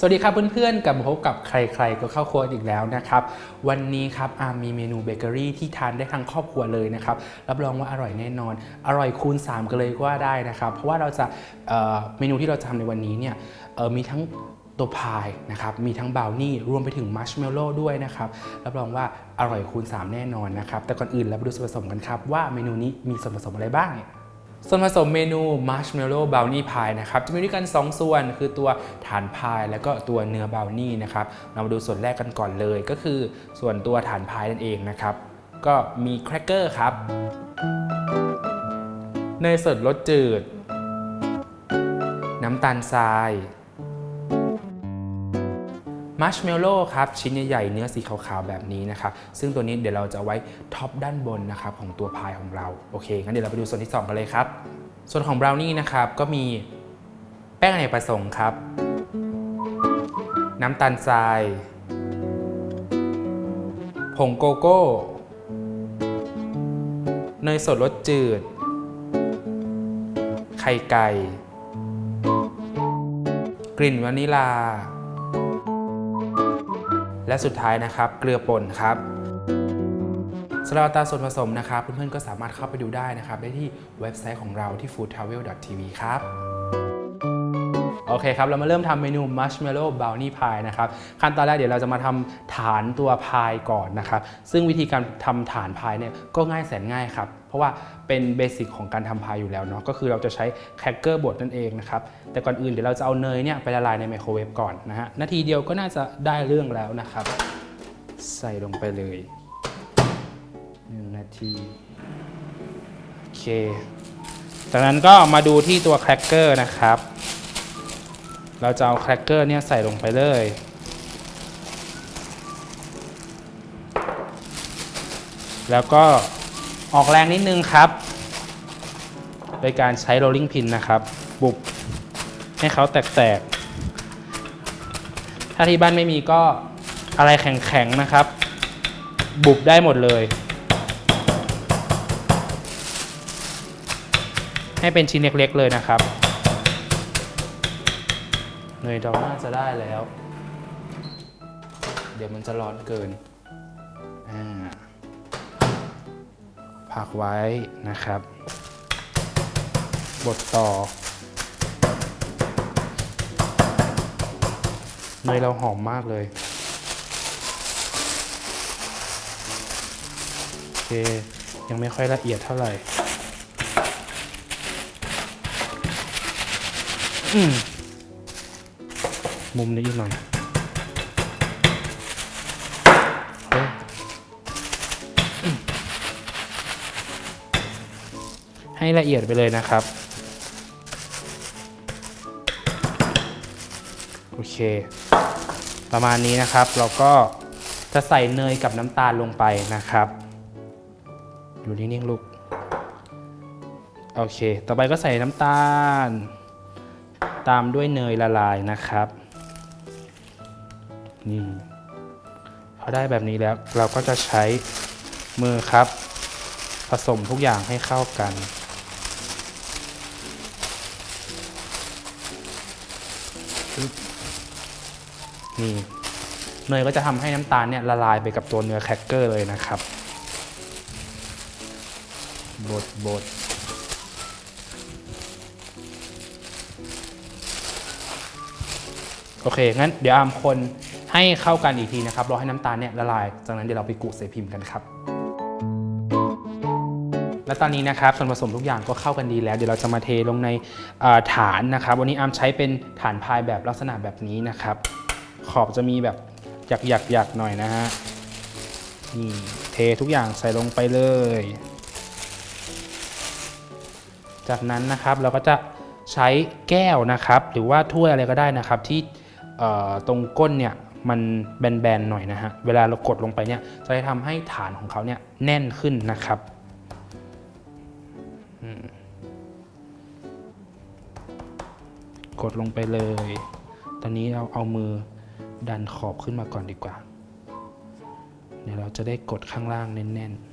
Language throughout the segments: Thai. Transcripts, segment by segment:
สวัสดีครับเพื่อนๆ กลับมาพบกับใครๆ ก็เข้าครัวอีกแล้วนะครับ วันนี้ครับอามีเมนูเบเกอรี่ที่ทานได้ทั้งครอบครัวเลยนะครับ รับรองว่าอร่อยแน่นอน อร่อยคูณ 3 กันเลยก็ว่าได้นะครับ เพราะว่าเราจะเเมนูที่เราจะทำในวันนี้เนี่ยมีทั้งตัวพายนะครับ มีทั้งบราวนี่ รวมไปถึงมัชเมลโล่ด้วยนะครับ รับรองว่าอร่อยคูณ 3 แน่นอนนะครับ แต่ก่อนอื่นเราไปดูส่วนผสมกันครับว่าเมนูนี้มีส่วนผสมอะไรบ้าง ส่วนผสมเมนู Marshmallow Brownie Pie นะครับจะมีด้วยกัน 2 ส่วนคือตัวฐานพายแล้วก็ตัวเนื้อบราวนี่นะครับเรามาดูส่วนแรกกันก่อนเลย ก็คือส่วนตัวฐานพายนั่นเองนะครับ ก็มีแครกเกอร์ครับเนยสดรสจืด น้ำตาลทราย มัชเมลโล่ครับชิ้นใหญ่ๆเนื้อสีขาวๆแบบนี้นะครับซึ่งตัวนี้เดี๋ยวเราจะไว้ท็อปด้านบนนะครับของตัวพายของเราโอเคงั้นเดี๋ยวเราไปดูส่วนที่2กันเลยครับ ส่วนของบราวนี่นะครับก็มีแป้งอเนกประสงค์ครับ น้ำตาลทราย ผงโกโก้เนยสดรสจืด ไข่ไก่ กลิ่นวานิลา และสุดท้ายนะครับเกลือป่นครับสำหรับอัตาส่วนผสมนะครับเพื่อนๆก็สามารถเข้าไปดูได้นะครับ ได้ที่เว็บไซต์ของเราที่ foodtravel.tv ครับ โอเคครับ เรามาเริ่มทำเมนู Marshmallow Brownie Pie นะครับขั้นตอนแรกเดี๋ยวเราจะมาทำฐานตัวพายก่อนนะครับ ซึ่งวิธีการทำฐานพายเนี่ยก็ง่ายแสนง่ายครับ เพราะว่าเป็นเบสิกของการทำพายอยู่แล้วเนาะก็คือเราจะใช้แครกเกอร์บดนั่นเองนะครับ แต่ก่อนอื่นเดี๋ยวเราจะเอาเนยเนี่ยไปละลายในไมโครเวฟก่อนนะฮะนาทีเดียวก็น่าจะได้เรื่องแล้วนะครับ ใส่ลงไปเลยหนึ่งนาทีโอเคจากนั้นก็มาดูที่ตัวแครกเกอร์นะครับ เราจะเอาแครกเกอร์เนี่ยใส่ลงไปเลย แล้วก็ออกแรงนิดนึงครับ โดยการใช้ rolling pin นะครับ บุบให้เขาแตกๆ ถ้าที่บ้านไม่มีก็อะไรแข็งๆนะครับ บุบได้หมดเลย ให้เป็นชิ้นเล็กๆเลยนะครับ ยเราน่าจะได้แล้ว เดี๋ยวมันจะร้อนเกินอ่าพักไว้นะครับ บดต่อเนยเราหอมมากเลยโอเคยังไม่ค่อยละเอียดเท่าไหร่อืม มุมนี้อีกหน่อยให้ละเอียดไปเลยนะครับ โอเค ประมาณนี้นะครับ เราก็จะใส่เนยกับน้ำตาลลงไปนะครับ อยู่นิ่งๆลูก โอเค ต่อไปก็ใส่น้ำตาล ตามด้วยเนยละลายนะครับ นี่พอได้แบบนี้แล้วเราก็จะใช้มือครับ ผสมทุกอย่างให้เข้ากัน นี่เนยก็จะทำให้น้ำตาลเนี่ยละลายไปกับตัวเนื้อแครกเกอร์เลยนะครับบดบดโอเค งั้นเดี๋ยวอามคน ให้เข้ากันอีกทีนะครับรอให้น้ำตาลเนี่ยละลาย จากนั้นเดี๋ยวเราไปกุใส่พิมพ์กันครับ และตอนนี้นะครับส่วนผสมทุกอย่างก็เข้ากันดีแล้ว เดี๋ยวเราจะมาเทลงในฐานนะครับ วันนี้อามใช้เป็นฐานพายแบบลักษณะแบบนี้นะครับ ขอบจะมีแบบหยักหยักหยักหน่อยนะฮะนี่เททุกอย่างใส่ลงไปเลย จากนั้นนะครับเราก็จะใช้แก้วนะครับ หรือว่าถ้วยอะไรก็ได้นะครับที่ตรงก้นเนี่ย มันแบนๆหน่อยนะฮะ เวลาเรากดลงไปเนี่ยจะได้ทำให้ฐานของเขาเนี่ยแน่นขึ้นนะครับกดลงไปเลย ตอนนี้เราเอามือดันขอบขึ้นมาก่อนดีกว่า เดี๋ยวเราจะได้กดข้างล่างแน่นๆ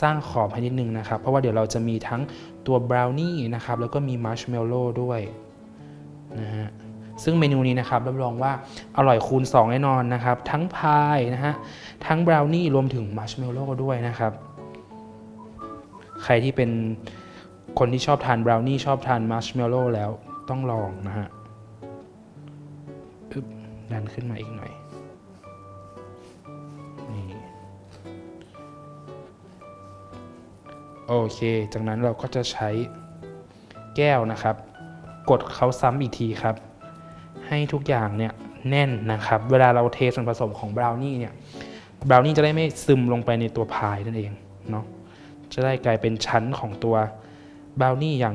สร้างขอบให้นิดนึงนะครับ เพราะว่าเดี๋ยวเราจะมีทั้งตัวบราวนี่นะครับ แล้วก็มีมาร์ชเมลโล่ด้วยนะฮะ ซึ่งเมนูนี้นะครับรับรองว่าอร่อยคูณ 2 แน่นอนนะครับ ทั้งพายนะฮะทั้งบราวนี่รวมถึงมัชเมลโล่ด้วยนะครับ ใครที่เป็นคนที่ชอบทานบราวนี่ชอบทานมัชเมลโล่แล้วต้องลองนะฮะอึ๊บดันขึ้นมาอีกหน่อยนี่โอเค จากนั้นเราก็จะใช้แก้วนะครับ กดเขาซ้ำอีกทีครับ ให้ทุกอย่างเนี่ยแน่นนะครับ เวลาเราเทส่วนผสมของบราวนี่เนี่ยบราวนี่จะได้ไม่ซึมลงไปในตัวพายนั่นเองเนาะจะได้กลายเป็นชั้นของตัวบราวนี่อย่าง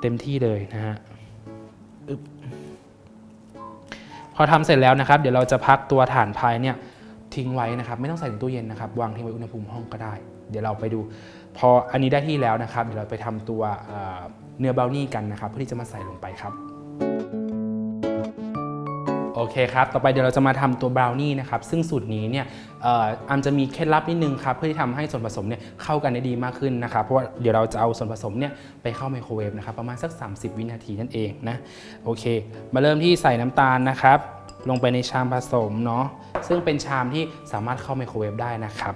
เต็มที่เลยนะฮะพอทำเสร็จแล้วนะครับ เดี๋ยวเราจะพักตัวฐานพายเนี่ยทิ้งไว้นะครับ ไม่ต้องใส่ในตู้เย็นนะครับ วางทิ้งไว้อุณหภูมิห้องก็ได้ เดี๋ยวเราไปดู พออันนี้ได้ที่แล้วนะครับ เดี๋ยวเราไปทำตัวเอ่อเนื้อบราวนี่กันนะครับ เพื่อที่จะมาใส่ลงไปครับ โอเคครับ ต่อไปเดี๋ยวเราจะมาทำตัวบราวนี่นะครับ ซึ่งสูตรนี้เนี่ยอามจะมีเคล็ดลับนิดนึงครับ เพื่อที่ทำให้ส่วนผสมเนี่ยเข้ากันได้ดีมากขึ้นนะครับ เพราะว่าเดี๋ยวเราจะเอาส่วนผสมเนี่ยไปเข้าไมโครเวฟนะครับ ประมาณสัก 30 วินาทีนั่นเองนะ โอเค มาเริ่มที่ใส่น้ำตาลนะครับ ลงไปในชามผสมเนาะ ซึ่งเป็นชามที่สามารถเข้าไมโครเวฟได้นะครับ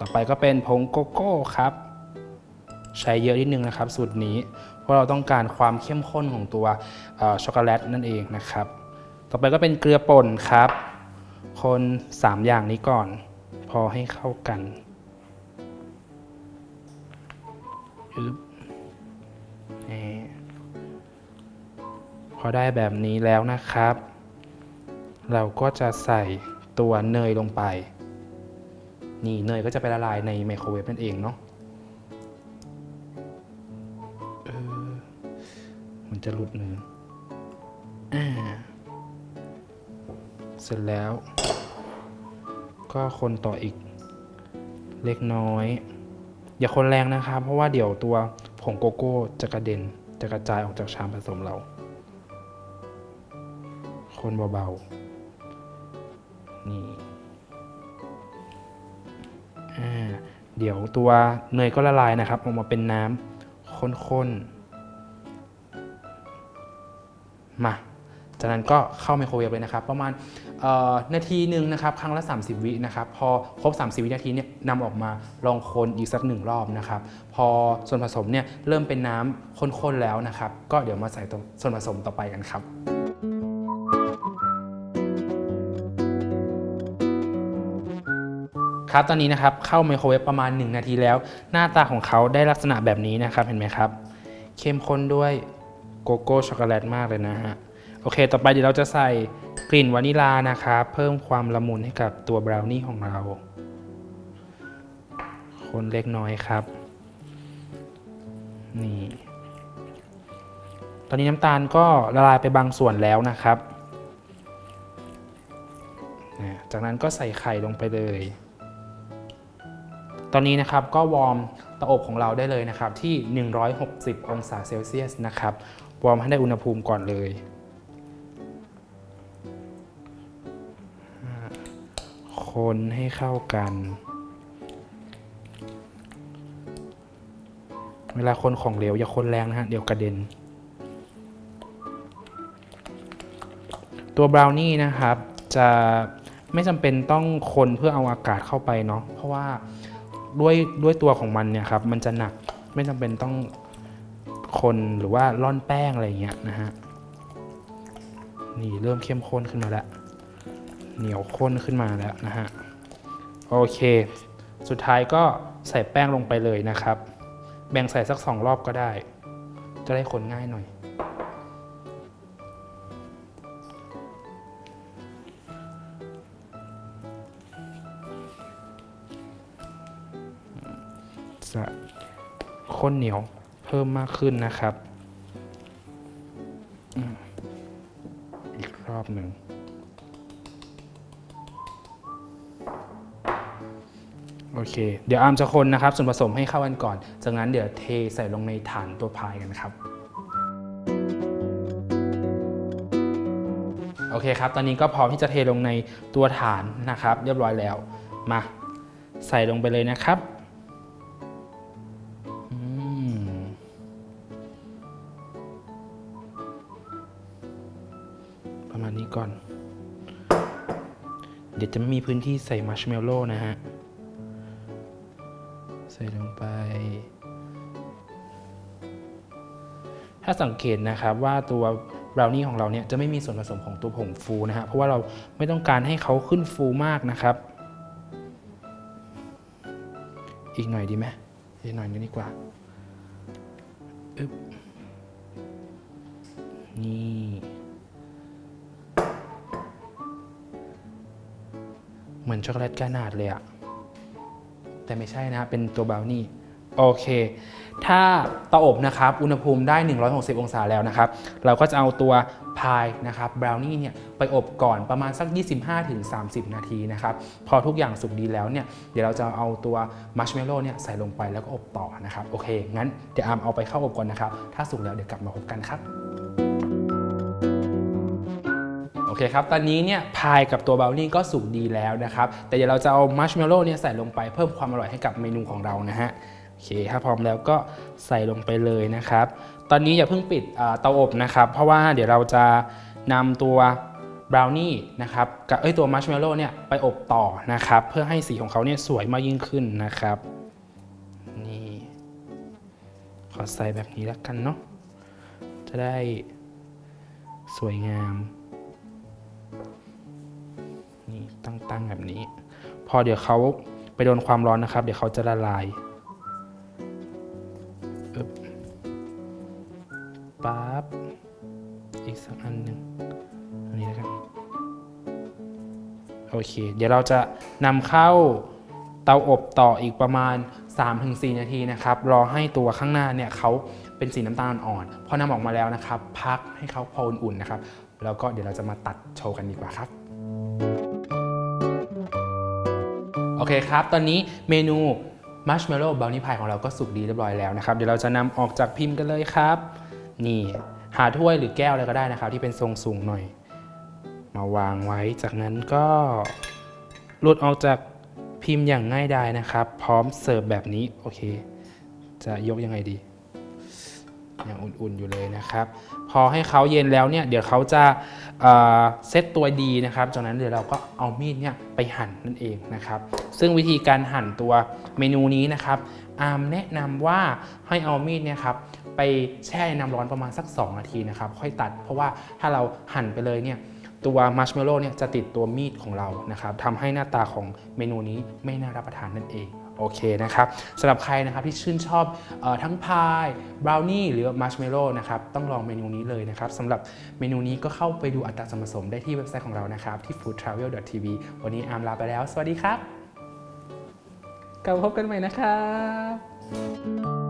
ต่อไปก็เป็นผงโกโก้ครับ ใช้เยอะนิดนึงนะครับ สูตรนี้ เพราะเราต้องการความเข้มข้นของตัวช็อกโกแลตนั่นเองนะครับ ต่อไปก็เป็นเกลือป่นครับ คน 3 อย่างนี้ก่อน พอให้เข้ากันอพอได้แบบนี้แล้วนะครับ เราก็จะใส่ตัวเนยลงไป นี่เนยก็จะไปละลายในไมโครเวฟนั่นเองเนาะมันจะหลุดเนื้อ เสร็จแล้ว ก็คนต่ออีกเล็กน้อย อย่าคนแรงนะครับ เพราะว่าเดี๋ยวตัวผงโกโก้จะกระเด็นจะกระจายออกจากชามผสมเรา คนเบาๆ นี่เดี๋ยวตัวเนยก็ละลายนะครับ ออกมาเป็นน้ำข้นๆ มา จากนั้นก็เข้าไมโครเวฟเลยนะครับ ประมาณ นาทีหนึ่งนะครับครั้งละ 30 วินะครับพอครบ 30 วินาทีเนี่ยนำออกมาลองคนอีกสักหนึ่งรอบนะครับพอส่วนผสมเนี่ยเริ่มเป็นน้ำข้นๆแล้วนะครับก็เดี๋ยวมาใส่ตัวส่วนผสมต่อไปกันครับครับตอนนี้นะครับเข้าไมโครเวฟประมาณ 1 นาทีแล้ว หน้าตาของเขาได้ลักษณะแบบนี้นะครับเห็นไหมครับ เข้มข้นด้วยโกโก้ช็อกโกแลตมากเลยนะฮะโอเค ต่อไปเดี๋ยวเราจะใส่ กลิ่นวานิลานะครับ เพิ่มความละมุนให้กับตัวบราวนี่ของเรา คนเล็กน้อยครับ นี่ ตอนนี้น้ำตาลก็ละลายไปบางส่วนแล้วนะครับ จากนั้นก็ใส่ไข่ลงไปเลย ตอนนี้นะครับก็วอร์มเตาอบของเราได้เลยนะครับที่ 160 องศาเซลเซียสนะครับ วอร์มให้ได้อุณหภูมิก่อนเลย คนให้เข้ากัน เวลาคนของเหลวอย่าคนแรงนะฮะ เดี๋ยวกระเด็น ตัวบราวนี่นะครับจะไม่จำเป็นต้องคนเพื่อเอาอากาศเข้าไปเนาะ เพราะว่าด้วยด้วยตัวของมันเนี่ยครับ มันจะหนักไม่จำเป็นต้องคนหรือว่าร่อนแป้งอะไรเงี้ยนะฮะ นี่เริ่มเข้มข้นขึ้นมาแล้ว เหนียวข้นขึ้นมาแล้วนะฮะ โอเค สุดท้ายก็ใส่แป้งลงไปเลยนะครับ แบ่งใส่สักสองรอบก็ได้ จะได้คนง่ายหน่อย จะข้นเหนียวเพิ่มมากขึ้นนะครับ เคเดี๋ยวอาร์มจะคนนะครับ ส่วนผสมให้เข้ากันก่อน จากนั้นเดี๋ยวเทใส่ลงในฐานตัวพายกันครับ โอเคครับ ตอนนี้ก็พร้อมที่จะเทลงในตัวฐานนะครับ เรียบร้อยแล้ว มาใส่ลงไปเลยนะครับอืมมาณนี้ก่อน เดี๋ยวจะไม่มีพื้นที่ใส่มัชเมลโล่นะฮะ ถ้าสังเกตนะครับว่าตัวบราวนี่ของเราเนี่ยจะไม่มีส่วนผสมของตัวผงฟูนะฮะเพราะว่าเราไม่ต้องการให้เขาขึ้นฟูมากนะครับ อีกหน่อยดีไหมอีกหน่อยนึงดีกว่าอึ๊บนี่เหมือนช็อกโกแลตกานาดเลยอะแต่ไม่ใช่นะเป็นตัวบราวนี่ โอเค ถ้าเตาอบนะครับ อุณหภูมิได้ 160 องศาแล้วนะครับ เราก็จะเอาตัวพายนะครับบราวนี่เนี่ยไปอบก่อนประมาณสัก 25-30 นาทีนะครับ พอทุกอย่างสุกดีแล้วเนี่ย เดี๋ยวเราจะเอาตัวมัชเมลโล่เนี่ยใส่ลงไปแล้วก็อบต่อนะครับ โอเค งั้นเดี๋ยวอามเอาไปเข้าอบก่อนนะครับ ถ้าสุกแล้วเดี๋ยวกลับมาพบกันครับ โอเคครับ ตอนนี้เนี่ยพายกับตัวบราวนี่ก็สุกดีแล้วนะครับ แต่เดี๋ยวเราจะเอามัชเมลโล่เนี่ยใส่ลงไปเพิ่มความอร่อยให้กับเมนูของเรานะฮะ โอเคถ้าพร้อมแล้วก็ใส่ลงไปเลยนะครับ ตอนนี้อย่าเพิ่งปิดเตาอบนะครับ เพราะว่าเดี๋ยวเราจะนำตัวบราวนี่นะครับกับเอ้ยตัวมัชเมลโล่เนี่ยไปอบต่อนะครับ เพื่อให้สีของเขาเนี่ยสวยมากยิ่งขึ้นนะครับนี่ขอใส่แบบนี้แล้วกันเนาะจะได้สวยงามนี่ตั้งๆแบบนี้ พอเดี๋ยวเขาไปโดนความร้อนนะครับ เดี๋ยวเขาจะละลาย ปั๊บอีกสักอันหนึ่งอันนี้แล้วกันโอเค เดี๋ยวเราจะนำเข้าเตาอบต่ออีกประมาณ 3-4 นาทีนะครับ รอให้ตัวข้างหน้าเนี่ยเขาเป็นสีน้ำตาลอ่อนพอนำออกมาแล้วนะครับ พักให้เขาพออุ่นๆนะครับ แล้วก็เดี๋ยวเราจะมาตัดโชว์กันดีกว่าครับโอเคครับ ตอนนี้เมนูมัชเมลโล่บ o วนี่พายของเราก็สุกดีเรียบร้อยแล้วนะครับ เดี๋ยวเราจะนำออกจากพิมพ์กันเลยครับ นี่หาถ้วยหรือแก้วอะไรก็ได้นะครับ ที่เป็นทรงสูงหน่อย มาวางไว้จากนั้นก็หลุดออกจากพิมพ์อย่างง่ายดายนะครับ พร้อมเสิร์ฟแบบนี้โอเค จะยกยังไงดี ยังอุ่นๆอยู่เลยนะครับ พอให้เขาเย็นแล้วเนี่ยเดี๋ยวเขาจะเซตตัวดีนะครับจากนั้นเดี๋ยวเราก็เอามีดเนี่ยไปหั่นนั่นเองนะครับ ซึ่งวิธีการหั่นตัวเมนูนี้นะครับอาร์มแนะนำว่าให้เอามีดเนี่ยครับไปแช่นน้ำร้อนประมาณสัก 2 นาทีนะครับ ค่อยตัด เพราะว่าถ้าเราหั่นไปเลยเนี่ยตัวมัชเมลโล่เนี่ยจะติดตัวมีดของเรานะครับทำให้หน้าตาของเมนูนี้ไม่น่ารับประทานนั่นเอง โอเคนะครับสำหรับใครนะครับที่ชื่นชอบออทั้งพายบราวนี่หรือมัชเมลโล่นะครับต้องลองเมนูนี้เลยนะครับสำหรับเมนูนี้ก็เข้าไปดูอัตราส่วนผสมได้ที่เว็บไซต์ของเรานะครับที่ foodtravel.tv วันนี้อาร์มลาไปแล้ว สวัสดีครับกลับพบกันใหม่นะครับ